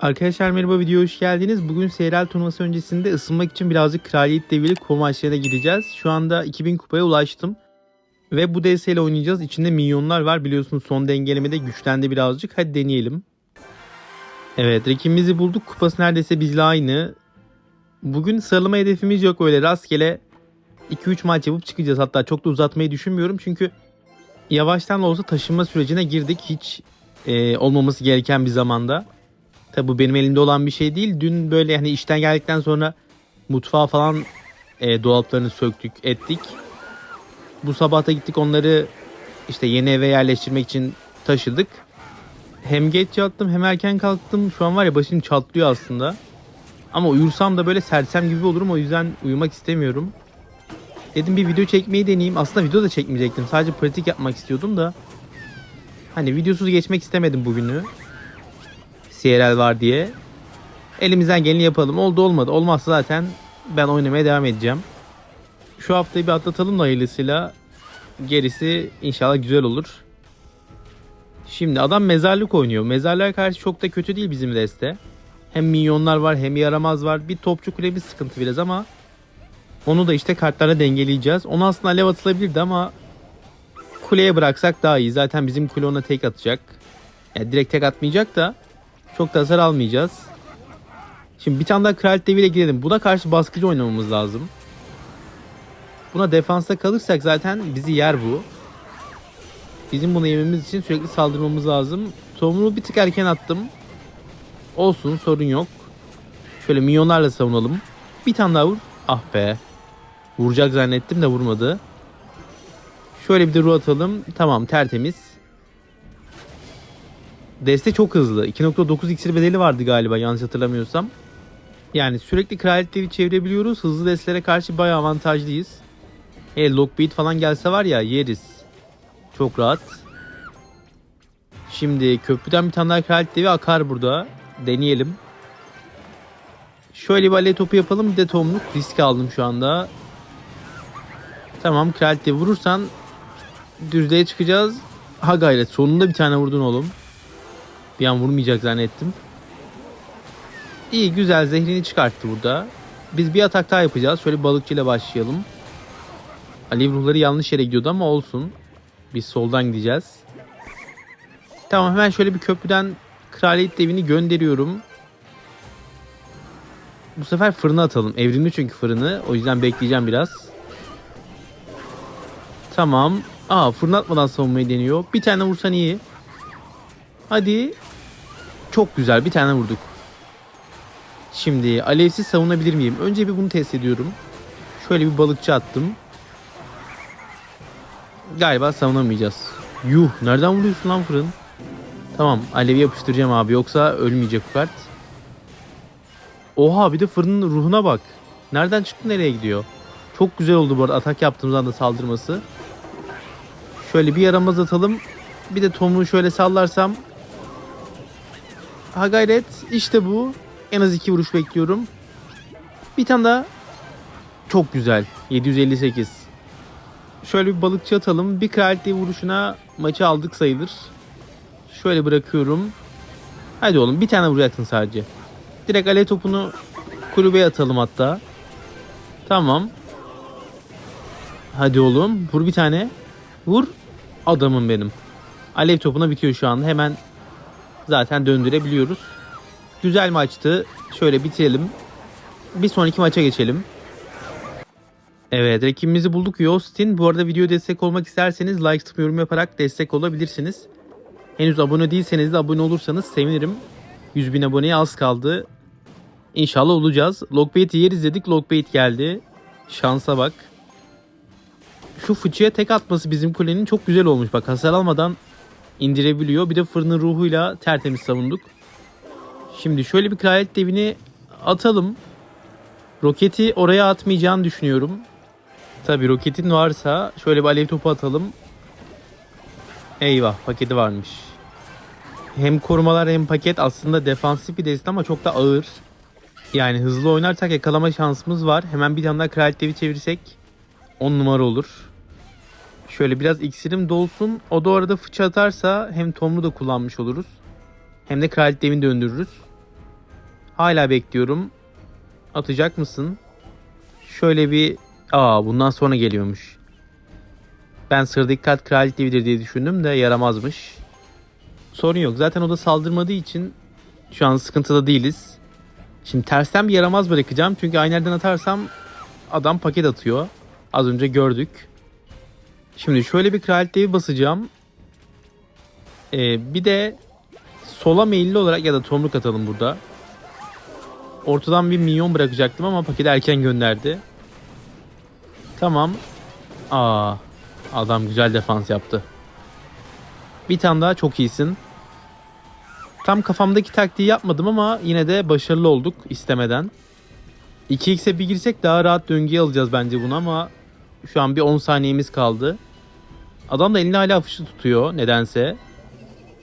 Arkadaşlar merhaba videoya hoş geldiniz. Bugün seyrel turnuvası öncesinde ısınmak için birazcık kraliyet devili kupa maçlarına gideceğiz. Şu anda 2000 kupaya ulaştım. Ve bu DS ile oynayacağız. İçinde milyonlar var. Biliyorsunuz son dengelemede güçlendi birazcık. Hadi deneyelim. Evet rakibimizi bulduk. Kupası neredeyse bizle aynı. Bugün sıralama hedefimiz yok öyle rastgele 2-3 maç yapıp çıkacağız. Hatta çok da uzatmayı düşünmüyorum. Çünkü yavaştan da olsa taşınma sürecine girdik. Hiç e, olmaması gereken bir zamanda. Tabi bu benim elimde olan bir şey değil. Dün böyle hani işten geldikten sonra mutfağa falan e, dolaplarını söktük, ettik. Bu sabah da gittik onları işte yeni eve yerleştirmek için taşıdık. Hem geç yattım hem erken kalktım. Şu an var ya başım çatlıyor aslında. Ama uyursam da böyle sersem gibi olurum. O yüzden uyumak istemiyorum. Dedim bir video çekmeyi deneyeyim. Aslında video da çekmeyecektim. Sadece pratik yapmak istiyordum da. Hani videosuz geçmek istemedim bugünü. CRL var diye. Elimizden geleni yapalım. Oldu olmadı. Olmazsa zaten ben oynamaya devam edeceğim. Şu haftayı bir atlatalım da hayırlısıyla. Gerisi inşallah güzel olur. Şimdi adam mezarlık oynuyor. Mezarlığa karşı çok da kötü değil bizim deste. Hem minyonlar var hem yaramaz var. Bir topçu kulemiz sıkıntı biraz ama onu da işte kartlarla dengeleyeceğiz. Onu aslında alev atılabilirdi ama kuleye bıraksak daha iyi. Zaten bizim kule ona tek atacak. Yani direkt tek atmayacak da çok da hasar almayacağız. Şimdi bir tane daha kraliyet deviyle girelim. Buna karşı baskıcı oynamamız lazım. Buna defansta kalırsak zaten bizi yer bu. Bizim bunu yememiz için sürekli saldırmamız lazım. Tohumunu bir tık erken attım. Olsun sorun yok. Şöyle milyonlarla savunalım. Bir tane daha vur. Ah be. Vuracak zannettim de vurmadı. Şöyle bir de ruh atalım. Tamam tertemiz. Deste çok hızlı. 2.9 iksir bedeli vardı galiba yanlış hatırlamıyorsam. Yani sürekli kraliyetleri çevirebiliyoruz. Hızlı destelere karşı bayağı avantajlıyız. E Lockbeat falan gelse var ya yeriz. Çok rahat. Şimdi köprüden bir tane daha kraliyet devi akar burada. Deneyelim. Şöyle bir topu yapalım. Bir de tohumluk risk aldım şu anda. Tamam kraliyet vurursan düzlüğe çıkacağız. Ha gayret sonunda bir tane vurdun oğlum. Bir an vurmayacak zannettim. İyi güzel zehrini çıkarttı burada. Biz bir atak daha yapacağız. Şöyle balıkçıyla başlayalım. Alev ruhları yanlış yere gidiyordu ama olsun. Biz soldan gideceğiz. Tamam hemen şöyle bir köprüden kraliyet devini gönderiyorum. Bu sefer fırına atalım. Evrimli çünkü fırını. O yüzden bekleyeceğim biraz. Tamam. Aa fırına atmadan savunmayı deniyor. Bir tane vursan iyi. Hadi. Çok güzel bir tane vurduk. Şimdi alevsiz savunabilir miyim? Önce bir bunu test ediyorum. Şöyle bir balıkçı attım. Galiba savunamayacağız. Yuh nereden vuruyorsun lan fırın? Tamam alevi yapıştıracağım abi yoksa ölmeyecek bu kart. Oha bir de fırının ruhuna bak. Nereden çıktı nereye gidiyor? Çok güzel oldu bu arada atak yaptığımız anda saldırması. Şöyle bir yaramaz atalım. Bir de Tom'u şöyle sallarsam. Ha gayret. işte bu. En az iki vuruş bekliyorum. Bir tane daha. Çok güzel. 758. Şöyle bir balıkçı atalım. Bir kraliyet vuruşuna maçı aldık sayılır. Şöyle bırakıyorum. Hadi oğlum bir tane vuracaksın sadece. Direkt alev topunu kulübeye atalım hatta. Tamam. Hadi oğlum vur bir tane. Vur. Adamım benim. Alev topuna bitiyor şu anda. Hemen zaten döndürebiliyoruz. Güzel maçtı. Şöyle bitirelim. Bir sonraki maça geçelim. Evet rakibimizi bulduk Yostin. Bu arada video destek olmak isterseniz like tıklayıp yorum yaparak destek olabilirsiniz. Henüz abone değilseniz de abone olursanız sevinirim. 100 bin aboneye az kaldı. İnşallah olacağız. Lockbait'i yer izledik. Lockbait geldi. Şansa bak. Şu fıçıya tek atması bizim kulenin çok güzel olmuş. Bak hasar almadan indirebiliyor. Bir de fırının ruhuyla tertemiz savunduk. Şimdi şöyle bir kraliyet devini atalım. Roketi oraya atmayacağını düşünüyorum. Tabi roketin varsa şöyle bir alev topu atalım. Eyvah paketi varmış. Hem korumalar hem paket aslında defansif bir deste ama çok da ağır. Yani hızlı oynarsak yakalama şansımız var. Hemen bir tane daha kraliyet devi çevirsek 10 numara olur. Şöyle biraz iksirim dolsun. O da orada fıçı atarsa hem Tom'u da kullanmış oluruz. Hem de kraliyet devini döndürürüz. Hala bekliyorum. Atacak mısın? Şöyle bir... Aa bundan sonra geliyormuş. Ben sır dikkat kraliyet devidir diye düşündüm de yaramazmış. Sorun yok. Zaten o da saldırmadığı için şu an sıkıntıda değiliz. Şimdi tersten bir yaramaz bırakacağım. Çünkü aynı yerden atarsam adam paket atıyor. Az önce gördük. Şimdi şöyle bir kraliyet devi basacağım. Ee, bir de sola meyilli olarak ya da tomruk atalım burada. Ortadan bir minyon bırakacaktım ama paketi erken gönderdi. Tamam. Aa, adam güzel defans yaptı. Bir tane daha çok iyisin. Tam kafamdaki taktiği yapmadım ama yine de başarılı olduk istemeden. 2x'e bir girsek daha rahat döngüye alacağız bence bunu ama şu an bir 10 saniyemiz kaldı. Adam da elini hala fışı tutuyor nedense.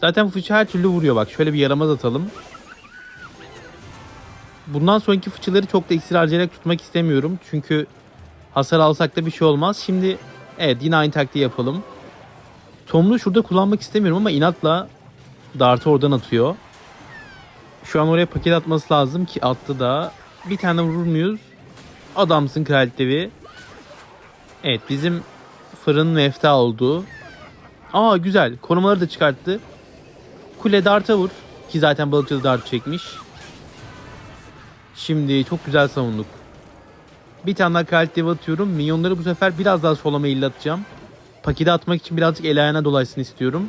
Zaten fıçı her türlü vuruyor bak. Şöyle bir yaramaz atalım. Bundan sonraki fıçıları çok da iksir harcayarak tutmak istemiyorum. Çünkü hasar alsak da bir şey olmaz. Şimdi evet yine aynı taktiği yapalım. Tomlu şurada kullanmak istemiyorum ama inatla dartı oradan atıyor. Şu an oraya paket atması lazım ki attı da. Bir tane vurur muyuz? Adamsın kraliyet devi. Evet bizim fırın mefta oldu. Aa güzel. Korumaları da çıkarttı. Kule darta vur. Ki zaten balıkçı da dart çekmiş. Şimdi çok güzel savunduk. Bir tane daha kraliyet devi atıyorum. Minyonları bu sefer biraz daha sola meyilli atacağım. Paketi atmak için birazcık el ayağına dolaşsın istiyorum.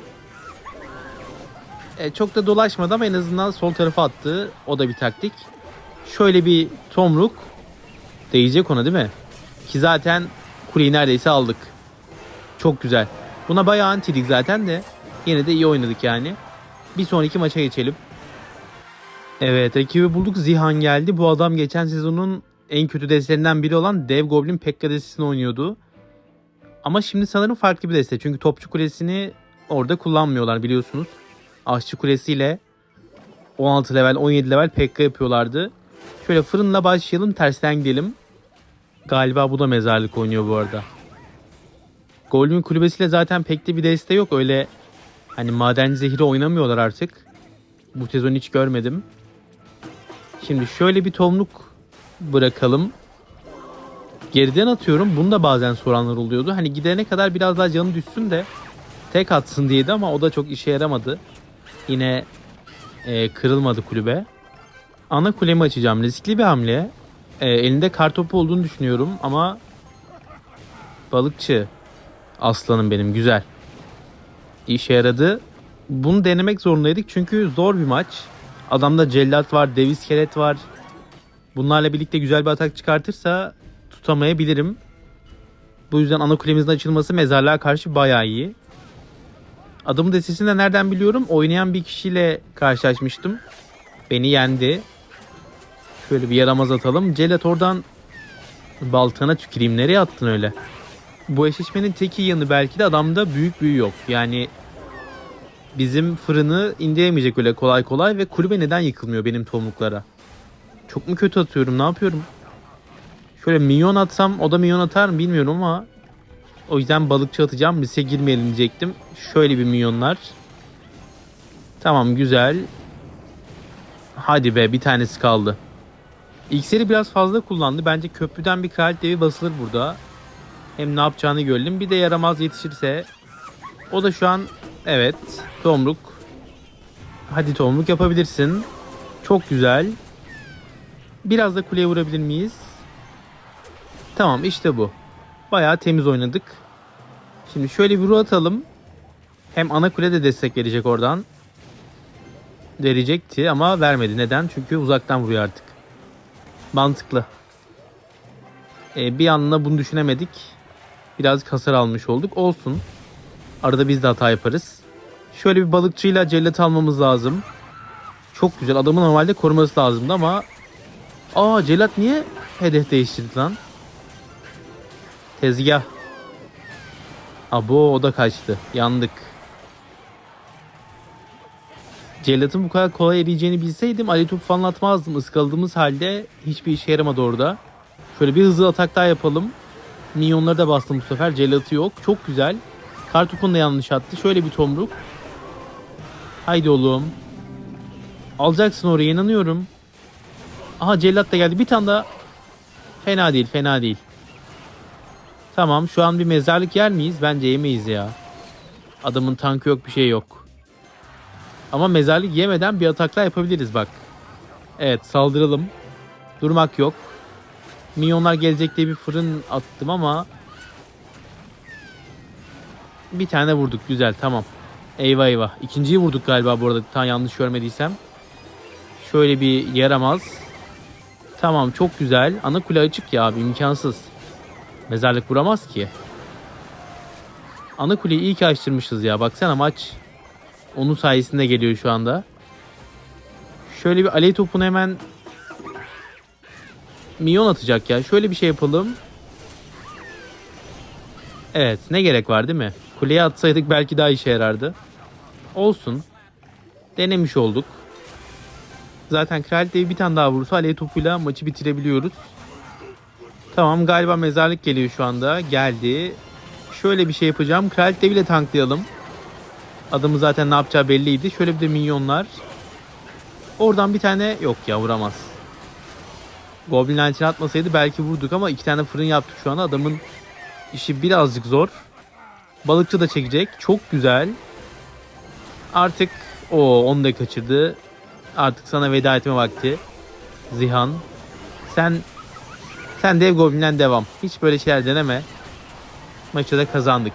E, çok da dolaşmadı ama en azından sol tarafa attı. O da bir taktik. Şöyle bir tomruk değecek ona değil mi? Ki zaten kuleyi neredeyse aldık. Çok güzel. Buna bayağı antidik zaten de yine de iyi oynadık yani. Bir sonraki maça geçelim. Evet rakibi bulduk. Zihan geldi. Bu adam geçen sezonun en kötü destelerinden biri olan Dev Goblin Pekka destesini oynuyordu. Ama şimdi sanırım farklı bir deste. Çünkü Topçu Kulesi'ni orada kullanmıyorlar biliyorsunuz. Aşçı Kulesi'yle 16 level 17 level Pekka yapıyorlardı. Şöyle fırınla başlayalım tersten gidelim. Galiba bu da mezarlık oynuyor bu arada. Gold'un kulübesiyle zaten pek de bir deste yok. Öyle hani maden zehri oynamıyorlar artık. Bu sezon hiç görmedim. Şimdi şöyle bir tomluk bırakalım. Geriden atıyorum. Bunu da bazen soranlar oluyordu. Hani gidene kadar biraz daha canı düşsün de tek atsın diyeydi ama o da çok işe yaramadı. Yine e, kırılmadı kulübe. Ana kulemi açacağım. Riskli bir hamle. E, elinde kartopu olduğunu düşünüyorum ama balıkçı aslanım benim güzel. İşe yaradı. Bunu denemek zorundaydık çünkü zor bir maç. Adamda cellat var, dev iskelet var. Bunlarla birlikte güzel bir atak çıkartırsa tutamayabilirim. Bu yüzden ana kulemizin açılması mezarlığa karşı bayağı iyi. Adamın destesini de nereden biliyorum? Oynayan bir kişiyle karşılaşmıştım. Beni yendi. Şöyle bir yaramaz atalım. Celat oradan baltana tüküreyim. Nereye attın öyle? Bu eşleşmenin tek iyi yanı belki de adamda büyük büyü yok. Yani bizim fırını indiremeyecek öyle kolay kolay ve kulübe neden yıkılmıyor benim tomruklara? Çok mu kötü atıyorum? Ne yapıyorum? Şöyle minyon atsam o da minyon atar mı bilmiyorum ama o yüzden balıkçı atacağım. Riske girmeyelim diyecektim. Şöyle bir milyonlar. Tamam güzel. Hadi be bir tanesi kaldı. İkseri biraz fazla kullandı. Bence köprüden bir kraliyet devi basılır burada. Hem ne yapacağını görelim. Bir de yaramaz yetişirse. O da şu an evet. Tomruk. Hadi tomruk yapabilirsin. Çok güzel. Biraz da kuleye vurabilir miyiz? Tamam işte bu. Bayağı temiz oynadık. Şimdi şöyle bir ruh atalım. Hem ana kule de destek verecek oradan. Verecekti ama vermedi. Neden? Çünkü uzaktan vuruyor artık. Mantıklı. Ee, bir anla bunu düşünemedik. Birazcık hasar almış olduk. Olsun. Arada biz de hata yaparız. Şöyle bir balıkçıyla cellat almamız lazım. Çok güzel. Adamın normalde koruması lazımdı ama... Aa cellat niye hedef değiştirdi lan? Tezgah. Abo o da kaçtı. Yandık. Cellat'ın bu kadar kolay eriyeceğini bilseydim Ali top falan atmazdım. Iskaladığımız halde hiçbir işe yaramadı orada. Şöyle bir hızlı atak daha yapalım. Minyonları da bastım bu sefer. Cellat'ı yok. Çok güzel. Kartopunu da yanlış attı. Şöyle bir tomruk. Haydi oğlum. Alacaksın oraya inanıyorum. Aha cellat da geldi. Bir tane daha. Fena değil fena değil. Tamam şu an bir mezarlık yer miyiz? Bence yemeyiz ya. Adamın tankı yok bir şey yok. Ama mezarlık yemeden bir ataklar yapabiliriz bak. Evet saldıralım. Durmak yok. Minyonlar gelecek diye bir fırın attım ama bir tane vurduk güzel tamam. Eyvah eyvah. İkinciyi vurduk galiba bu arada tam yanlış görmediysem. Şöyle bir yaramaz. Tamam çok güzel. Ana kule açık ya abi imkansız. Mezarlık vuramaz ki. Ana kuleyi iyi ki açtırmışız ya. Baksana maç onun sayesinde geliyor şu anda. Şöyle bir alev topunu hemen milyon atacak ya. Şöyle bir şey yapalım. Evet ne gerek var değil mi? Kuleye atsaydık belki daha işe yarardı. Olsun. Denemiş olduk. Zaten Kralite'yi bir tane daha vursa alev topuyla maçı bitirebiliyoruz. Tamam galiba mezarlık geliyor şu anda. Geldi. Şöyle bir şey yapacağım. Kralite bile tanklayalım. Adamı zaten ne yapacağı belliydi. Şöyle bir de minyonlar. Oradan bir tane yok ya vuramaz. Goblin Lantern atmasaydı belki vurduk ama iki tane fırın yaptık şu anda. Adamın işi birazcık zor. Balıkçı da çekecek. Çok güzel. Artık o onu da kaçırdı. Artık sana veda etme vakti. Zihan. Sen sen dev goblinden devam. Hiç böyle şeyler deneme. Maçı da kazandık.